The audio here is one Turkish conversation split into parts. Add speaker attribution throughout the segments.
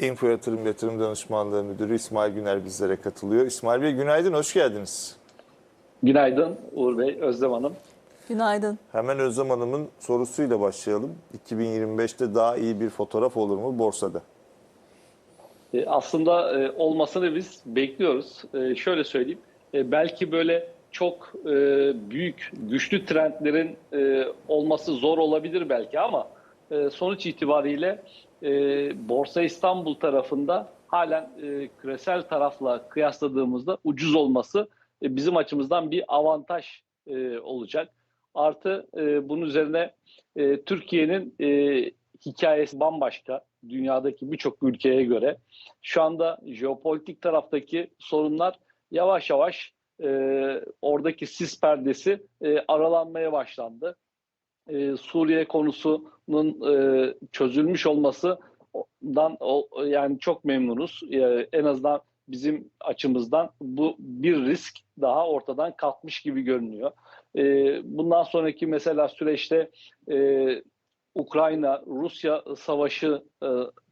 Speaker 1: Info Yatırım Yatırım Danışmanlığı Müdürü İsmail Güner bizlere katılıyor. İsmail Bey günaydın, hoş geldiniz.
Speaker 2: Günaydın Uğur Bey, Özlem Hanım.
Speaker 3: Günaydın.
Speaker 1: Hemen Özlem Hanım'ın sorusuyla başlayalım. 2025'te daha iyi bir fotoğraf olur mu borsada?
Speaker 2: E, Aslında e, olmasını biz bekliyoruz. E, Şöyle söyleyeyim, belki böyle çok büyük, güçlü trendlerin olması zor olabilir belki ama sonuç itibariyle e, Borsa İstanbul tarafında halen e, küresel tarafla kıyasladığımızda ucuz olması e, bizim açımızdan bir avantaj e, olacak. Artı e, bunun üzerine e, Türkiye'nin e, hikayesi bambaşka dünyadaki birçok ülkeye göre. Şu anda jeopolitik taraftaki sorunlar yavaş yavaş e, oradaki sis perdesi e, aralanmaya başlandı. E, Suriye konusunun e, çözülmüş olmasından o, yani çok memnunuz. E, en azından bizim açımızdan bu bir risk daha ortadan kalkmış gibi görünüyor. E, bundan sonraki mesela süreçte e, Ukrayna-Rusya savaşı e,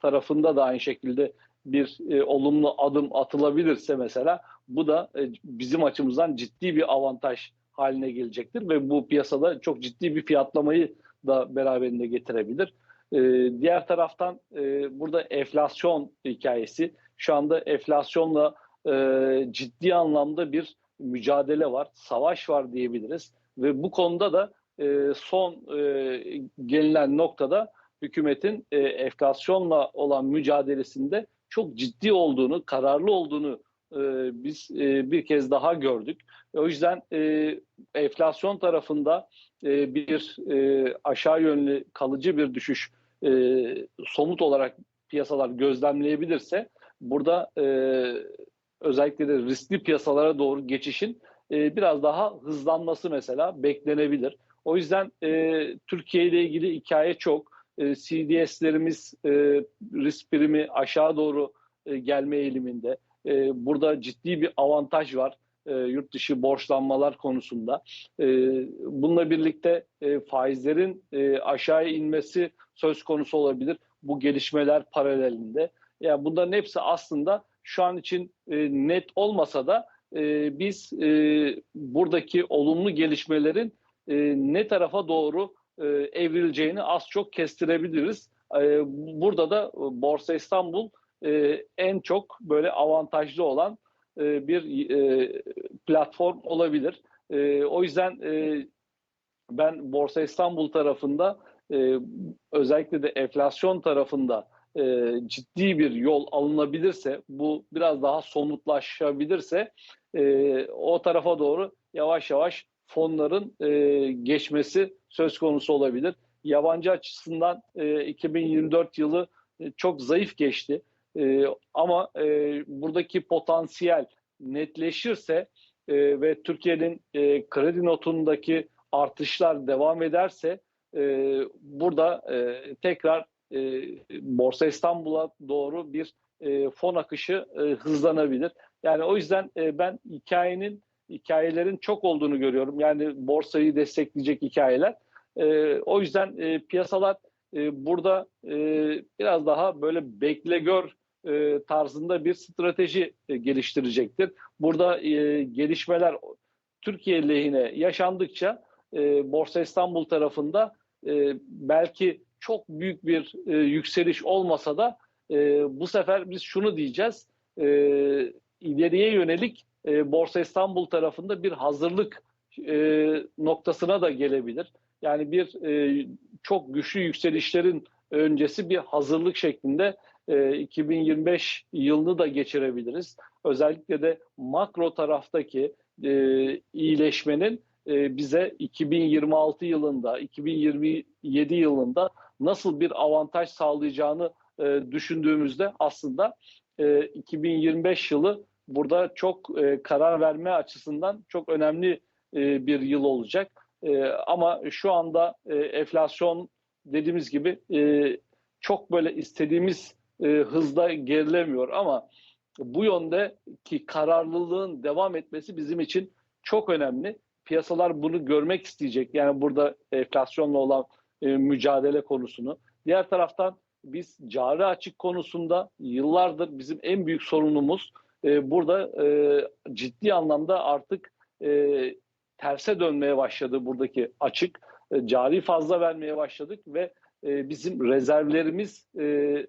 Speaker 2: tarafında da aynı şekilde bir e, olumlu adım atılabilirse mesela bu da e, bizim açımızdan ciddi bir avantaj haline gelecektir ve bu piyasada çok ciddi bir fiyatlamayı da beraberinde getirebilir. E, diğer taraftan e, burada enflasyon hikayesi şu anda enflasyonla e, ciddi anlamda bir mücadele var, savaş var diyebiliriz ve bu konuda da e, son e, gelinen noktada hükümetin e, enflasyonla olan mücadelesinde çok ciddi olduğunu, kararlı olduğunu e, biz e, bir kez daha gördük. O yüzden e, enflasyon tarafında bir aşağı yönlü kalıcı bir düşüş somut olarak piyasalar gözlemleyebilirse burada özellikle de riskli piyasalara doğru geçişin biraz daha hızlanması mesela beklenebilir. O yüzden Türkiye ile ilgili hikaye çok. CDS'lerimiz risk primi aşağı doğru gelme eğiliminde. E, burada ciddi bir avantaj var e, yurt dışı borçlanmalar konusunda. E, bununla birlikte e, faizlerin e, aşağıya inmesi söz konusu olabilir bu gelişmeler paralelinde. Yani bunların hepsi aslında şu an için e, net olmasa da e, biz e, buradaki olumlu gelişmelerin e, ne tarafa doğru e, evrileceğini az çok kestirebiliriz. E, burada da Borsa İstanbul e, en çok böyle avantajlı olan e, bir e, platform olabilir. E, o yüzden e, ben Borsa İstanbul tarafında e, özellikle de enflasyon tarafında e, ciddi bir yol alınabilirse, bu biraz daha somutlaşabilirse e, o tarafa doğru yavaş yavaş fonların e, geçmesi söz konusu olabilir. Yabancı açısından e, 2024 yılı e, çok zayıf geçti. E, ama e, buradaki potansiyel netleşirse e, ve Türkiye'nin e, kredi notundaki artışlar devam ederse e, burada e, tekrar e, Borsa İstanbul'a doğru bir e, fon akışı e, hızlanabilir. Yani o yüzden e, ben hikayenin hikayelerin çok olduğunu görüyorum. Yani borsayı destekleyecek hikayeler. E, o yüzden e, piyasalar e, burada e, biraz daha böyle bekle gör e, tarzında bir strateji e, geliştirecektir. Burada e, gelişmeler Türkiye lehine yaşandıkça e, Borsa İstanbul tarafında belki çok büyük bir yükseliş olmasa da bu sefer biz şunu diyeceğiz. İleriye yönelik Borsa İstanbul tarafında bir hazırlık noktasına da gelebilir. Yani bir çok güçlü yükselişlerin öncesi bir hazırlık şeklinde 2025 yılını da geçirebiliriz. Özellikle de makro taraftaki e, iyileşmenin e, bize 2026 yılında, 2027 yılında nasıl bir avantaj sağlayacağını e, düşündüğümüzde aslında e, 2025 yılı burada çok e, karar verme açısından çok önemli e, bir yıl olacak. E, ama şu anda e, enflasyon dediğimiz gibi e, çok böyle istediğimiz e, hızda gerilemiyor ama bu yöndeki kararlılığın devam etmesi bizim için çok önemli. Piyasalar bunu görmek isteyecek. Yani burada enflasyonla olan e, mücadele konusunu. Diğer taraftan biz cari açık konusunda yıllardır bizim en büyük sorunumuz e, burada e, ciddi anlamda artık e, terse dönmeye başladı buradaki açık. E, cari fazla vermeye başladık ve e, bizim rezervlerimiz e,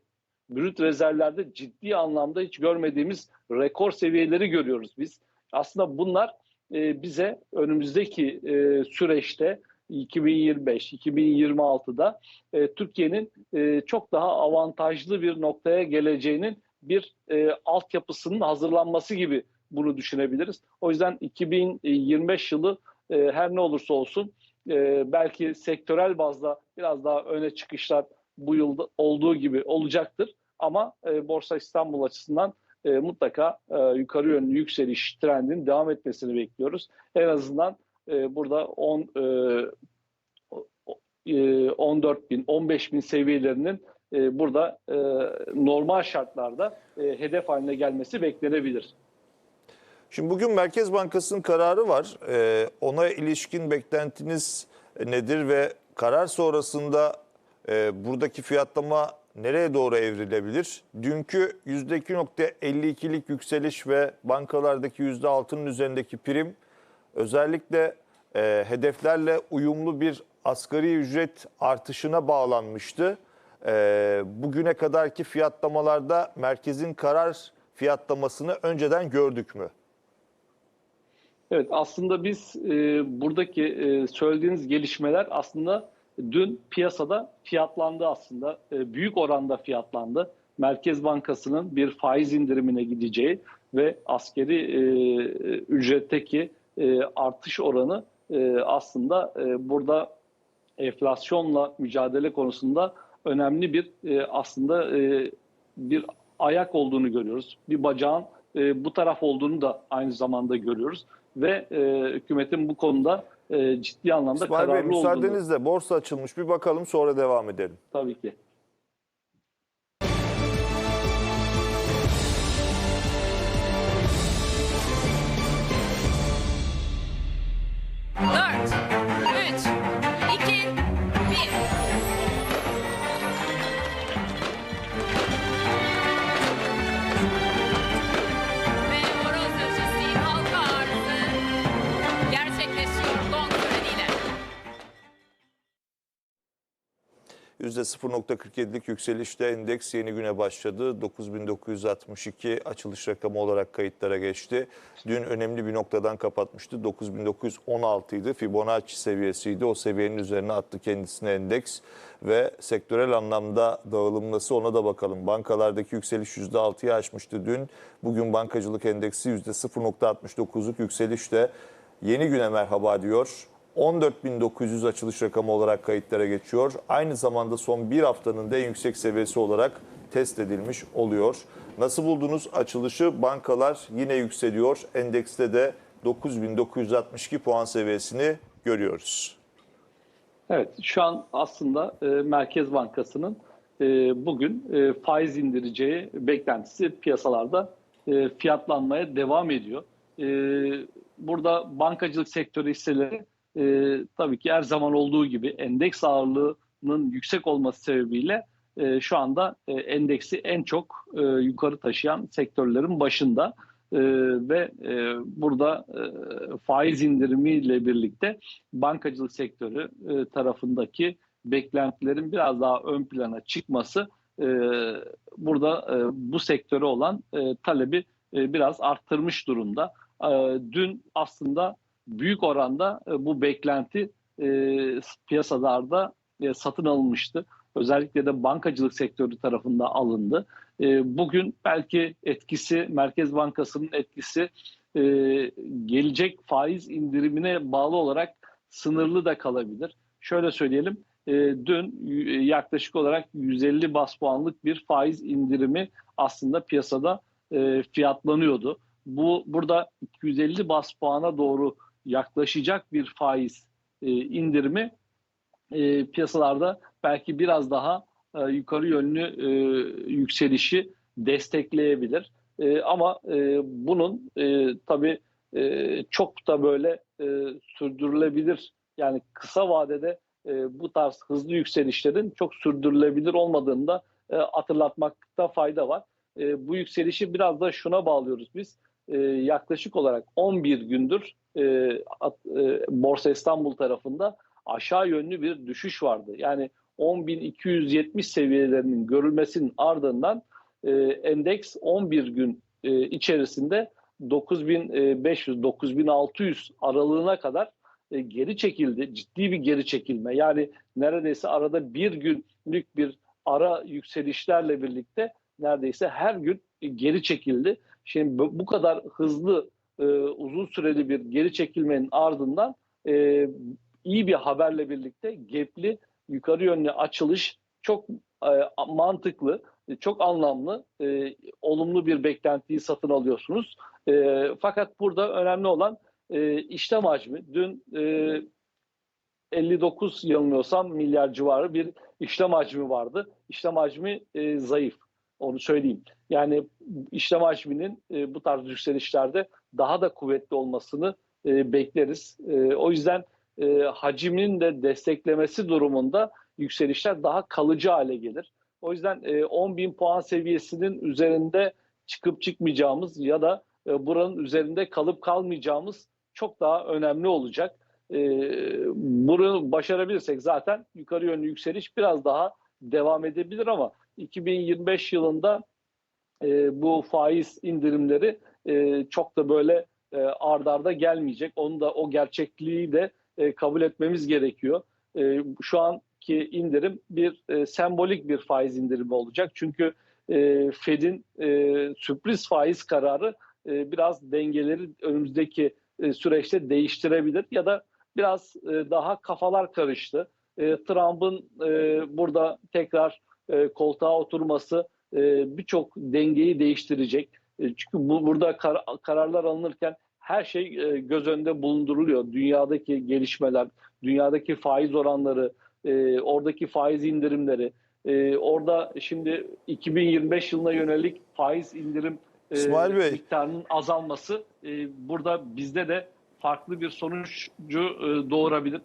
Speaker 2: brüt rezervlerde ciddi anlamda hiç görmediğimiz rekor seviyeleri görüyoruz biz. Aslında bunlar e, bize önümüzdeki e, süreçte 2025-2026'da e, Türkiye'nin e, çok daha avantajlı bir noktaya geleceğinin bir e, altyapısının hazırlanması gibi bunu düşünebiliriz. O yüzden 2025 yılı e, her ne olursa olsun e, belki sektörel bazda biraz daha öne çıkışlar bu yılda olduğu gibi olacaktır. Ama e, Borsa İstanbul açısından e, mutlaka e, yukarı yönlü yükseliş trendinin devam etmesini bekliyoruz. En azından e, burada 10 e, e, 14 bin, 15 bin seviyelerinin e, burada e, normal şartlarda e, hedef haline gelmesi beklenebilir.
Speaker 1: Şimdi bugün Merkez Bankası'nın kararı var. Ee, ona ilişkin beklentiniz nedir ve karar sonrasında e, buradaki fiyatlama nereye doğru evrilebilir? Dünkü %2.52'lik yükseliş ve bankalardaki %6'nın üzerindeki prim özellikle e, hedeflerle uyumlu bir asgari ücret artışına bağlanmıştı. E, bugüne kadarki fiyatlamalarda merkezin karar fiyatlamasını önceden gördük mü?
Speaker 2: Evet aslında biz e, buradaki e, söylediğiniz gelişmeler aslında dün piyasada fiyatlandı aslında. E, büyük oranda fiyatlandı. Merkez Bankası'nın bir faiz indirimine gideceği ve askeri e, ücretteki e, artış oranı aslında burada enflasyonla mücadele konusunda önemli bir aslında bir ayak olduğunu görüyoruz. Bir bacağın bu taraf olduğunu da aynı zamanda görüyoruz ve e, hükümetin bu konuda e, ciddi anlamda
Speaker 1: İsmail Bey
Speaker 2: kararlı olduğunu
Speaker 1: müsaadenizle borsa açılmış bir bakalım sonra devam edelim.
Speaker 2: tabii ki.
Speaker 3: Dört,
Speaker 1: %0.47'lik yükselişte endeks yeni güne başladı. 9962 açılış rakamı olarak kayıtlara geçti. Dün önemli bir noktadan kapatmıştı. 9916 idi. Fibonacci seviyesiydi. O seviyenin üzerine attı kendisine endeks ve sektörel anlamda dağılım nasıl ona da bakalım. Bankalardaki yükseliş %6'yı aşmıştı dün. Bugün bankacılık endeksi %0.69'luk yükselişte yeni güne merhaba diyor. 14.900 açılış rakamı olarak kayıtlara geçiyor. Aynı zamanda son bir haftanın da en yüksek seviyesi olarak test edilmiş oluyor. Nasıl buldunuz açılışı? Bankalar yine yükseliyor. Endekste de 9.962 puan seviyesini görüyoruz.
Speaker 2: Evet, şu an aslında e, Merkez Bankası'nın e, bugün e, faiz indireceği beklentisi piyasalarda e, fiyatlanmaya devam ediyor. E, burada bankacılık sektörü hisseleri e, tabii ki her zaman olduğu gibi endeks ağırlığının yüksek olması sebebiyle e, şu anda e, endeksi en çok e, yukarı taşıyan sektörlerin başında. E, ve e, burada e, faiz indirimiyle birlikte bankacılık sektörü e, tarafındaki beklentilerin biraz daha ön plana çıkması e, burada e, bu sektöre olan e, talebi e, biraz arttırmış durumda. E, dün aslında büyük oranda e, bu beklenti e, piyasalarda e, satın alınmıştı. Özellikle de bankacılık sektörü tarafında alındı. E, bugün belki etkisi, Merkez Bankası'nın etkisi gelecek faiz indirimine bağlı olarak sınırlı da kalabilir. Şöyle söyleyelim, dün yaklaşık olarak 150 bas puanlık bir faiz indirimi aslında piyasada fiyatlanıyordu. Bu burada 250 bas puana doğru yaklaşacak bir faiz e, indirimi e, piyasalarda belki biraz daha e, yukarı yönlü yükselişi destekleyebilir. Ama bunun e, tabii e, çok da böyle sürdürülebilir yani kısa vadede bu tarz hızlı yükselişlerin çok sürdürülebilir olmadığını da hatırlatmakta fayda var. Bu yükselişi biraz da şuna bağlıyoruz biz. E, yaklaşık olarak 11 gündür e, at- e, Borsa İstanbul tarafında aşağı yönlü bir düşüş vardı. Yani 10.270 seviyelerinin görülmesinin ardından e, endeks 11 gün e, içerisinde 9500-9600 aralığına kadar e, geri çekildi. Ciddi bir geri çekilme. Yani neredeyse arada bir günlük bir ara yükselişlerle birlikte neredeyse her gün e, geri çekildi. Şimdi bu kadar hızlı e, uzun süreli bir geri çekilmenin ardından e, iyi bir haberle birlikte gepli yukarı yönlü açılış çok e, mantıklı, çok anlamlı, olumlu bir beklentiyi satın alıyorsunuz. Fakat burada önemli olan e, işlem hacmi. Dün e, 59 yanılmıyorsam milyar civarı bir işlem hacmi vardı. İşlem hacmi zayıf. Onu söyleyeyim. Yani işlem hacminin e, bu tarz yükselişlerde daha da kuvvetli olmasını e, bekleriz. E, o yüzden e, hacmin de desteklemesi durumunda yükselişler daha kalıcı hale gelir. O yüzden e, 10 bin puan seviyesinin üzerinde çıkıp çıkmayacağımız ya da e, buranın üzerinde kalıp kalmayacağımız çok daha önemli olacak. E, bunu başarabilirsek zaten yukarı yönlü yükseliş biraz daha devam edebilir ama 2025 yılında e, bu faiz indirimleri e, çok da böyle e, ard arda gelmeyecek. Onu da o gerçekliği de e, kabul etmemiz gerekiyor. E, şu anki indirim bir e, sembolik bir faiz indirimi olacak. Çünkü e, Fed'in e, sürpriz faiz kararı e, biraz dengeleri önümüzdeki e, süreçte değiştirebilir ya da biraz e, daha kafalar karıştı. E, Trump'ın e, burada tekrar e, koltuğa oturması e, birçok dengeyi değiştirecek. E, çünkü bu burada kar- kararlar alınırken her şey e, göz önünde bulunduruluyor. Dünyadaki gelişmeler, dünyadaki faiz oranları, e, oradaki faiz indirimleri. E, orada şimdi 2025 yılına yönelik faiz indirim e,
Speaker 1: İsmail Bey.
Speaker 2: miktarının azalması e, burada bizde de farklı bir sonucu e, doğurabilir.